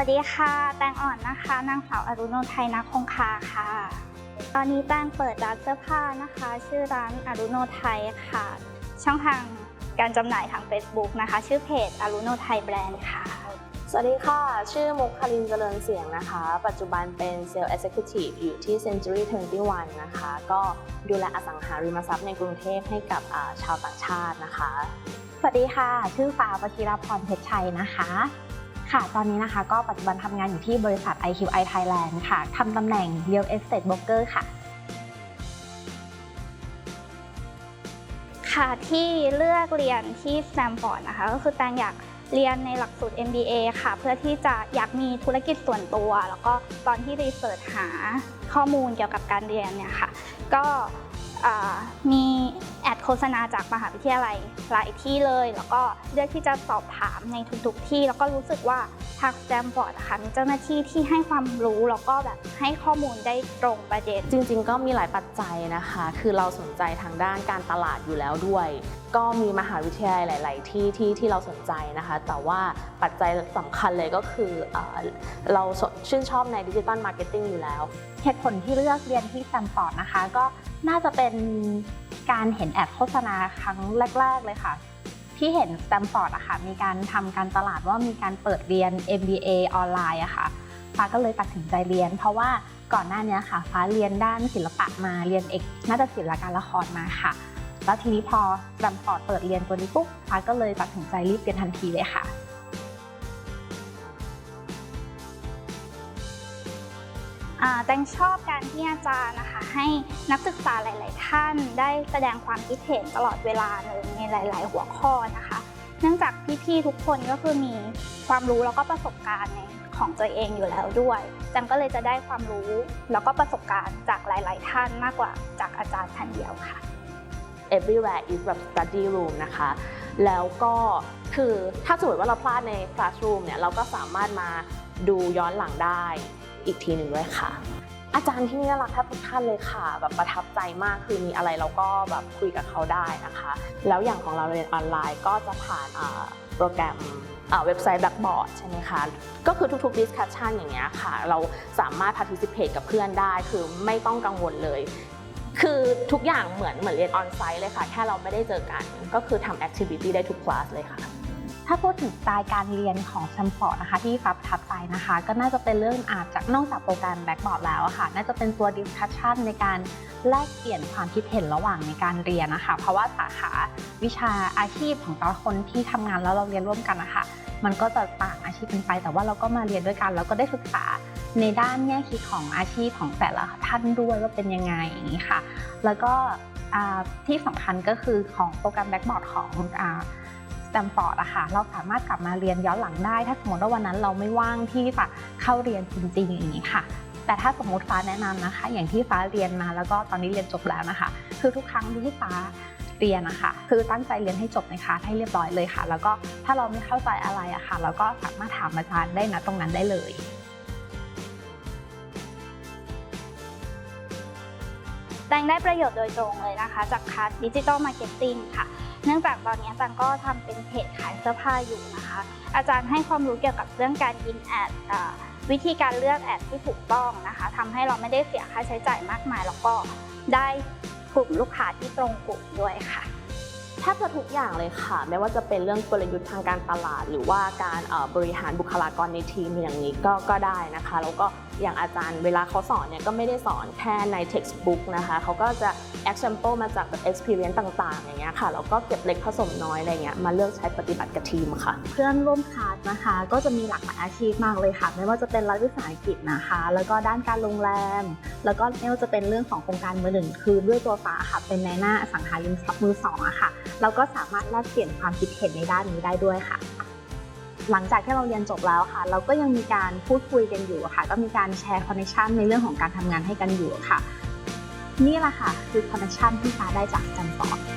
วัสดีค่ะ แตงอ่อนนะคะ นางสาวอรุโนไทยนาคงคาค่ะ ตอนนี้แตงเปิดร้านเสื้อผ้านะคะ ชื่อร้านอรุโนไทยค่ะ ช่องทางการจำหน่ายทาง Facebook นะคะ ชื่อเพจอรุโนไทยแบรนด์ค่ะ สวัสดีค่ะ ชื่อมุกคารินเจริญเสียงนะคะ ปัจจุบันเป็นเซลล์ Executive อยู่ที่ Century 21 นะคะ ก็ดูแลอสังหาริมทรัพย์ในกรุงเทพให้กับอ่าชาวต่างชาตินะคะ สวัสดีค่ะ ชื่อฟ้าวชิรพรเพชรชัยนะคะ ค่ะ ตอนนี้นะคะก็ปัจจุบันทำงานอยู่ที่บริษัท IQI Thailand ค่ะทำตำแหน่ง Real Estate Broker ค่ะ ค่ะที่เลือกเรียนที่สแตมฟอร์ดนะคะ ก็คือแตงอยากเรียนในหลักสูตร MBA ค่ะ เพื่อที่จะอยากมีธุรกิจส่วนตัว แล้วก็ตอนที่รีเสิร์ชหาข้อมูลเกี่ยวกับการเรียนเนี่ยค่ะ ก็ มีแอดโฆษณาจากมหาวิทยาลัยหลายที่เลย แล้วก็เลือกที่จะสอบถามในทุกๆที่ แล้วก็รู้สึกว่า ทางสแตมฟอร์ดนะคะมีเจ้าหน้าที่ที่ให้ความรู้แล้วก็แบบให้ข้อมูลได้ตรงประเด็น จริง ๆ ก็มีหลายปัจจัยนะคะ คือเราสนใจทางด้านการตลาดอยู่แล้วด้วย ก็มีมหาวิทยาลัยหลาย ๆ ที่ที่ที่เราสนใจนะคะ แต่ว่าปัจจัยสำคัญเลยก็คือเออเราชื่นชอบในดิจิตอลมาร์เก็ตติ้งอยู่แล้วเหตุผลที่เลือกเรียนที่สแตมฟอร์ดนะคะ ก็น่าจะเป็นการเห็นแอดโฆษณาครั้งแรก ๆ เลยค่ะ ที่เห็นสแตมฟอร์ดอะค่ะมีการทำการตลาดว่ามีการเปิดเรียน MBA ออนไลน์อะค่ะฟ้าก็เลยตัดสินใจเรียน เพราะว่าก่อนหน้านี้ค่ะ ฟ้าเรียนด้านศิลปะมาเรียนเอกนาฏศิลป์และการละครมาค่ะ แล้วทีนี้พอสแตมฟอร์ดเปิดเรียนตัวนี้ปุ๊บฟ้าก็เลยตัดสินใจรีบเรียนทันทีเลยค่ะ แตงชอบการที่อาจารย์นะคะให้นักศึกษาหลาย ๆ ท่านได้แสดงความคิดเห็นตลอดเวลาเลยในหลาย ๆ หัวข้อนะคะ เนื่องจากพี่ ๆ ทุกคนก็คือมีความรู้แล้วก็ประสบการณ์ในของตัวเองอยู่แล้วด้วยแตงก็เลยจะได้ความรู้แล้วก็ประสบการณ์จากหลาย ๆ ท่านมากกว่าจากอาจารย์ท่านเดียวค่ะ everywhere is แบบ study room นะคะ แล้วก็คือถ้าสมมติว่าเราพลาดใน classroom เนี่ยเราก็สามารถมาดูย้อนหลังได้ อีกทีหนึ่งด้วยค่ะ อาจารย์ที่นี่น่ารักแทบทุกท่านเลยค่ะ แบบประทับใจมากคือมีอะไรเราก็แบบคุยกับเขาได้นะคะ แล้วอย่างของเราเรียนออนไลน์ก็จะผ่านโปรแกรมเว็บไซต์ Blackboard ใช่ไหมคะ ก็คือทุกๆ discussion อย่างเงี้ยค่ะ เราสามารถ participate กับเพื่อนได้ คือไม่ต้องกังวลเลย คือทุกอย่างเหมือนเหมือนเรียนออนไซต์เลยค่ะ แค่เราไม่ได้เจอกัน ก็คือทำแอคทิวิตี้ได้ทุกคลาสเลยค่ะ ถ้าพูดถึงสไตล์การเรียนของแซมฟอร์ดนะคะที่ฟ้าประทับใจนะคะ ก็น่าจะเป็นเรื่องอาจจากนอกจากโปรแกรมแบ็กบอร์ดแล้วะค่ะ น่าจะเป็นตัวดิสคัชชันในการแลกเปลี่ยนความคิดเห็นระหว่างในการเรียนนะคะ เพราะว่าสาขาวิชาอาชีพของแต่ละคนที่ทำงานแล้วเราเรียนร่วมกันนะคะ มันก็จะต่างอาชีพกันไป แต่ว่าเราก็มาเรียนด้วยกัน แล้วก็ได้ศึกษาในด้านแง่คิดของอาชีพของแต่ละท่านด้วยว่าเป็นยังไงอย่างนี้ค่ะ แล้วก็ที่สำคัญก็คือของโปรแกรมแบ็กบอร์ดของ สแตมฟอร์ดอะค่ะเราสามารถกลับมาเรียนย้อนหลังได้ ถ้าสมมติว่าวันนั้นเราไม่ว่างที่จะเข้าเรียนจริงๆอย่างนี้ค่ะ แต่ถ้าสมมติฟ้าแนะนำนะคะ อย่างที่ฟ้าเรียนมาแล้วก็ตอนนี้เรียนจบแล้วนะคะ คือทุกครั้งที่ฟ้าเรียนนะคะคือตั้งใจเรียนให้จบในคลาสให้เรียบร้อยเลยค่ะ แล้วก็ถ้าเราไม่เข้าใจอะไรอะค่ะเราก็สามารถถามอาจารย์ได้นะตรงนั้นได้เลยแตงได้ประโยชน์โดยตรงเลยนะคะ จากคลาสดิจิ t a ลมาร์เก็ตติ้งค่ะ เนื่องจากตอนนี้แตงก็ทำเป็นเพจขายเสื้อผ้าอยู่นะคะ อาจารย์ให้ความรู้เกี่ยวกับเรื่องการยิงแอดวิธีการเลือกแอดที่ถูกต้องนะคะทำให้เราไม่ได้เสียค่าใช้จ่ายมากมาย แล้วก็ได้กลุ่มลูกค้าที่ตรงกลุ่มด้วยค่ะ ทบจะทุกอย่างเลยค่ะ ไม่ว่าจะเป็นเรื่องกลยุทธ์ทางการตลาด หรือว่าการบริหารบุคลากรในทีมอย่างนี้ก็ก็ได้นะคะ แล้วก็อย่างอาจารย์เวลาเขาสอนเนี่ยก็ไม่ได้สอนแค่ใน textbook นะคะเขาก็จะ example มาจากแบบ experience ต่างๆ อย่างเงี้ยค่ะแล้วก็เก็บเล็กผสมน้อยอะไรเงี้ยมาเลือกใช้ปฏิบัติกับทีมค่ะ เพื่อนร่วมคลาสนะคะ ก็จะมีหลากหลายอาชีพมากเลยค่ะ ไม่ว่าจะเป็นรัฐวิสาหกิจนะคะ แล้วก็ด้านการโรงแรม แล้วก็ไม่ว่าจะเป็นเรื่องของโครงการมือหนึ่งคือด้วยตัวฟ้าค่ะเป็นในหน้าสังหาริมทรัพย์มือสองอะค่ะเราก็สามารถแลกเปลี่ยนความคิดเห็นในด้านนี้ได้ด้วยค่ะ หลังจากที่เราเรียนจบแล้วค่ะ เราก็ยังมีการพูดคุยกันอยู่ค่ะ ก็มีการแชร์คอนเนคชันในเรื่องของการทำงานให้กันอยู่ค่ะ นี่แหละค่ะ คือคอนเนคชันที่ฟ้าได้จากจันฟอร์